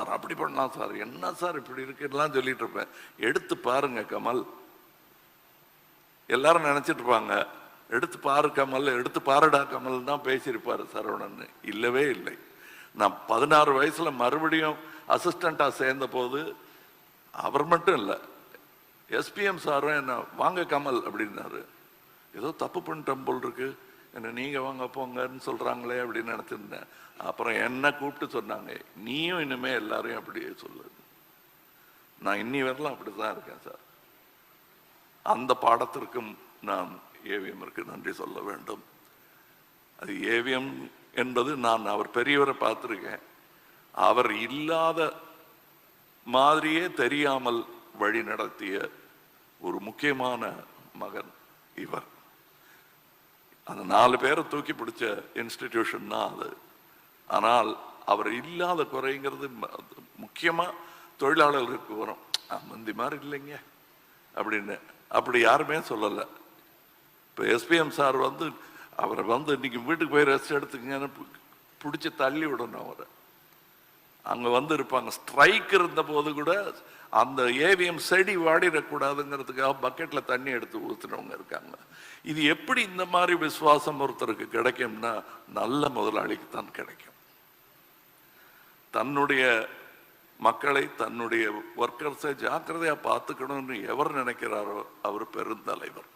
Sir அப்படி பண்ணலாம் sir. என்ன சார் இப்படி இருக்குலாம் சொல்லிட்டு இருப்பேன். எடுத்து பாருங்க கமல். எல்லாரும் நினைச்சிட்டு இருப்பாங்க. எடுத்து பாரு கமல். எடுத்து பாருடா கமல் தான் பேசியிருப்பாரு சரவணன் இல்லவே இல்லை. நான் பதினாறு வயசுல மறுபடியும் அசிஸ்டண்டா சேர்ந்த போது அவர் மட்டும் இல்லை எஸ்பிஎம் சாரும் என்ன வாங்க கமல் அப்படின்னாரு. ஏதோ தப்பு பண்ணிட்டோம் போல் இருக்கு. என்ன நீங்க வாங்க போங்கன்னு சொல்றாங்களே அப்படின்னு நினச்சிருந்தேன். அப்புறம் என்ன கூப்பிட்டு சொன்னாங்க நீயும் இனிமே எல்லாரையும் அப்படியே சொல்லு. நான் இன்னி வரலாம் அப்படிதான் இருக்கேன் சார். அந்த பாடத்திற்கும் நான் ஏவிஎம்மிற்கு நன்றி சொல்ல வேண்டும். அது ஏவிஎம் என்பது நான் அவர் பெரியவரை பார்த்திருக்கேன். அவர் இல்லாத மாதிரியே தெரியாமல் வழி நடத்திய ஒரு முக்கியமான மகன் இவர். அந்த நாலு பேரை தூக்கி பிடிச்ச இன்ஸ்டிடியூஷன் தான் அது. ஆனால் அவர் இல்லாத குறைங்கிறது ம- தொழிலாளர்களுக்கு வரும். முந்தி மாதிரி இல்லைங்க அப்படின்னு. அப்படி யாருமே சொல்லலை. இப்போ எஸ்பிஎம் சார் வந்து அவரை வந்து இன்னைக்கு வீட்டுக்கு போய் ரெஸ்ட் எடுத்துக்கங்கன்னு பிடிச்சி தள்ளி விடணும் அவரை. அங்க வந்து இருப்பாங்க ஸ்ட்ரைக் இருந்த போது கூட அந்த ஏவிஎம் செடி வாடிடக்கூடாதுங்கிறதுக்காக பக்கெட்ல தண்ணி எடுத்து ஊத்துனவங்க இருக்காங்க. இது எப்படி இந்த மாதிரி விசுவாசம் ஒருத்தருக்கு கிடைக்கும்னா நல்ல முதலாளிக்கு தான் கிடைக்கும். தன்னுடைய மக்களை தன்னுடைய ஒர்க்கர்ஸை ஜாக்கிரதையா பார்த்துக்கணும்னு எவர் நினைக்கிறாரோ அவர் பெருந்தலைவர்.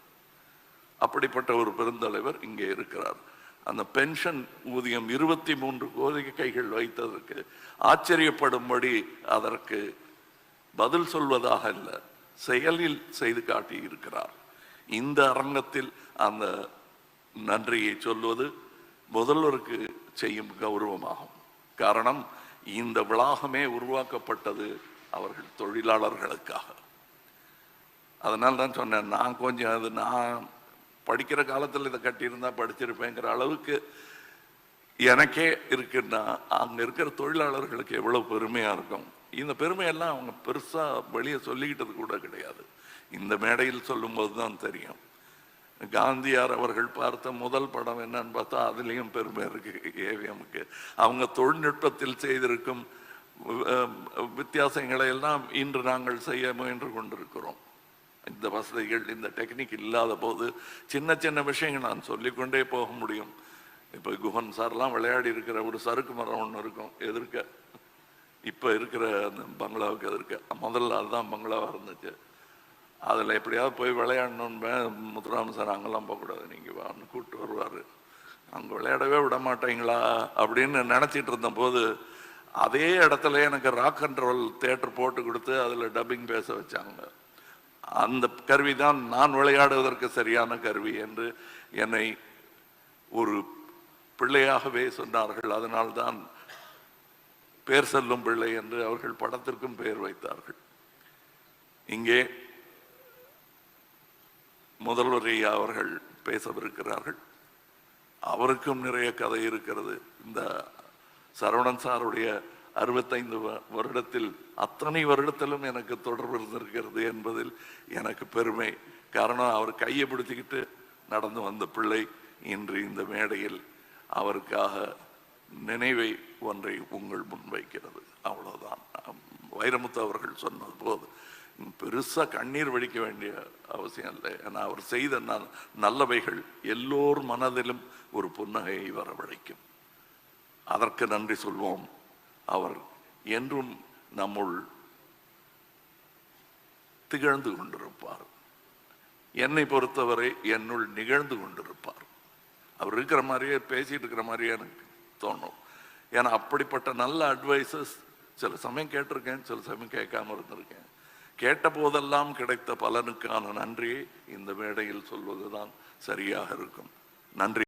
அப்படிப்பட்ட ஒரு பெருந்தலைவர் இங்கே இருக்கிறார். அந்த பென்ஷன் ஊதியம் இருபத்தி மூன்று கோரிக்கைகள் வைத்ததற்கு ஆச்சரியப்படும்படி அதற்கு பதில் சொல்வதாக இல்லை செயலில் செய்து காட்டி இருக்கிறார் இந்த அரங்கத்தில் அந்த நன்றியை சொல்வது முதல்வருக்கு செய்யும் கௌரவமாகும். காரணம் இந்த விளாகமே உருவாக்கப்பட்டது அவர்கள் தொழிலாளர்களுக்காக. அதனால தான் சொன்னேன் நான் கொஞ்சம் அது நான் படிக்கிற காலத்தில் இதை கட்டியிருந்தா படிச்சிருப்பேங்கிற அளவுக்கு எனக்கே இருக்குன்னா அங்க இருக்கிற தொழிலாளர்களுக்கு எவ்வளவு பெருமையா இருக்கும். இந்த பெருமையெல்லாம் அவங்க பெருசா வெளியே சொல்லிக்கிட்டது கூட கிடையாது. இந்த மேடையில் சொல்லும்போது தான் தெரியும். காந்தியார் அவர்கள் பார்த்த முதல் படம் என்னன்னு பார்த்தா அதுலேயும் பெருமை இருக்கு ஏவிஎம்க்கு. அவங்க தொழில்நுட்பத்தில் செய்திருக்கும் வித்தியாசங்களை எல்லாம் இன்று நாங்கள் செய்ய முயன்று கொண்டிருக்கிறோம். இந்த வசதிகள் இந்த டெக்னிக் இல்லாத போது சின்ன சின்ன விஷயங்கள் நான் சொல்லிக்கொண்டே போக முடியும். இப்போ குஹன் சார்லாம் விளையாடி இருக்கிற ஒரு சறுக்கு மரம் ஒன்று இருக்கும் எதிர்க்க. இப்போ இருக்கிற அந்த பங்களாவுக்கு எதிர்க்க. முதல்ல அதுதான் பங்களாவாக இருந்துச்சு. அதில் எப்படியாவது போய் விளையாடணுன்னு முத்துராம சார் அங்கெல்லாம் போகக்கூடாது நீங்கள் வான்னு கூப்பிட்டு வருவார். அங்கே விளையாடவே விட மாட்டீங்களா? அப்படின்னு நினச்சிட்டு இருந்தபோது அதே இடத்துல எனக்கு ராக் அண்ட் ரோல் தேட்டர் போட்டு கொடுத்து அதில் டப்பிங் பேச வச்சாங்க. அந்த கருவி தான் நான் விளையாடுவதற்கு சரியான கருவி என்று என்னை ஒரு பிள்ளையாகவே சொன்னார்கள். அதனால்தான் பேர் செல்லும் பிள்ளை என்று அவர்கள் படத்திற்கும் பெயர் வைத்தார்கள். இங்கே முதல்வர் ஐயா அவர்கள் பேசவிருக்கிறார்கள். அவருக்கும் நிறைய கதை இருக்கிறது. இந்த சரவணன் சாருடைய அறுபத்தைந்து வ- வருடத்தில் அத்தனை வருடத்திலும் எனக்கு தொடர்பு இருந்திருக்கிறது என்பதில் எனக்கு பெருமை. காரணம் அவர் கையை பிடிச்சிக்கிட்டு நடந்து வந்த பிள்ளை இன்று இந்த மேடையில் அவருக்காக நினைவை ஒன்றை உங்கள் முன்வைக்கிறது அவ்வளோதான் அவ்வளவுதான். வைரமுத்து அவர்கள் சொன்னது போது பெருசாக கண்ணீர் வடிக்க வேண்டிய அவசியம் இல்லை. ஏன்னா அவர் செய்த நல்லவைகள் எல்லோர் மனதிலும் ஒரு புன்னகையை வரவழைக்கும். அதற்கு நன்றி சொல்வோம். அவர் என்றும் நம்முள் திகழ்ந்து கொண்டிருப்பார். என்னை பொறுத்தவரை என்னுள் நிகழ்ந்து கொண்டிருப்பார். அவர் இருக்கிற மாதிரியே பேசிட்டு இருக்கிற மாதிரியே எனக்கு தோணும். ஏன்னா அப்படிப்பட்ட நல்ல அட்வைசஸ் சில சமயம் கேட்டிருக்கேன் சில சமயம் கேட்காம இருந்திருக்கேன். கேட்ட போதெல்லாம் கிடைத்த பலனுக்கான நன்றியை இந்த மேடையில் சொல்வதுதான் சரியாக இருக்கும். நன்றி.